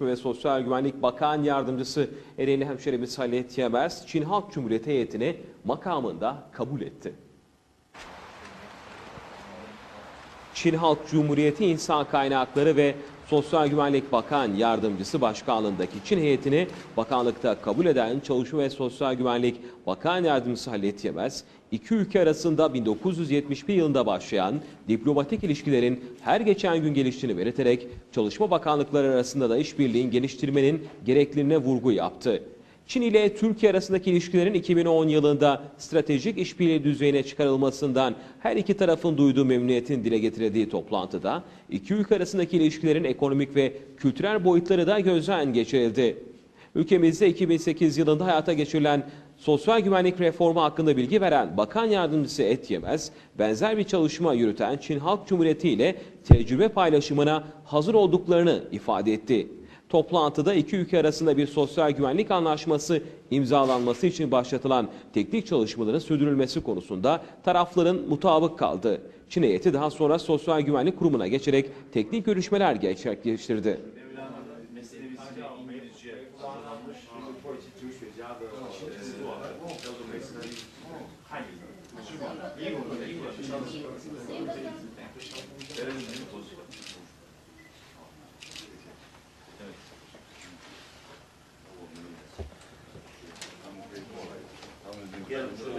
Çalışma ve Sosyal Güvenlik Bakan Yardımcısı Ereğli Hemşerimiz Halit Yemez, Çin Halk Cumhuriyeti heyetini makamında kabul etti. Çin Halk Cumhuriyeti İnsan Kaynakları ve Sosyal Güvenlik Bakan Yardımcısı Başkanlığındaki Çin heyetini bakanlıkta kabul eden Çalışma ve Sosyal Güvenlik Bakan Yardımcısı Halit Yemez, iki ülke arasında 1971 yılında başlayan diplomatik ilişkilerin her geçen gün geliştiğini belirterek Çalışma Bakanlıkları arasında da işbirliğin geliştirmenin gerekliliğine vurgu yaptı. Çin ile Türkiye arasındaki ilişkilerin 2010 yılında stratejik işbirliği düzeyine çıkarılmasından her iki tarafın duyduğu memnuniyetin dile getirildiği toplantıda iki ülke arasındaki ilişkilerin ekonomik ve kültürel boyutları da gözden geçirildi. Ülkemizde 2008 yılında hayata geçirilen sosyal güvenlik reformu hakkında bilgi veren Bakan Yardımcısı Et Yemez, benzer bir çalışma yürüten Çin Halk Cumhuriyeti ile tecrübe paylaşımına hazır olduklarını ifade etti. Toplantıda iki ülke arasında bir sosyal güvenlik anlaşması imzalanması için başlatılan teknik çalışmaların sürdürülmesi konusunda tarafların mutabık kaldı. Çin heyeti daha sonra Sosyal Güvenlik Kurumu'na geçerek teknik görüşmeler gerçekleştirdi. again,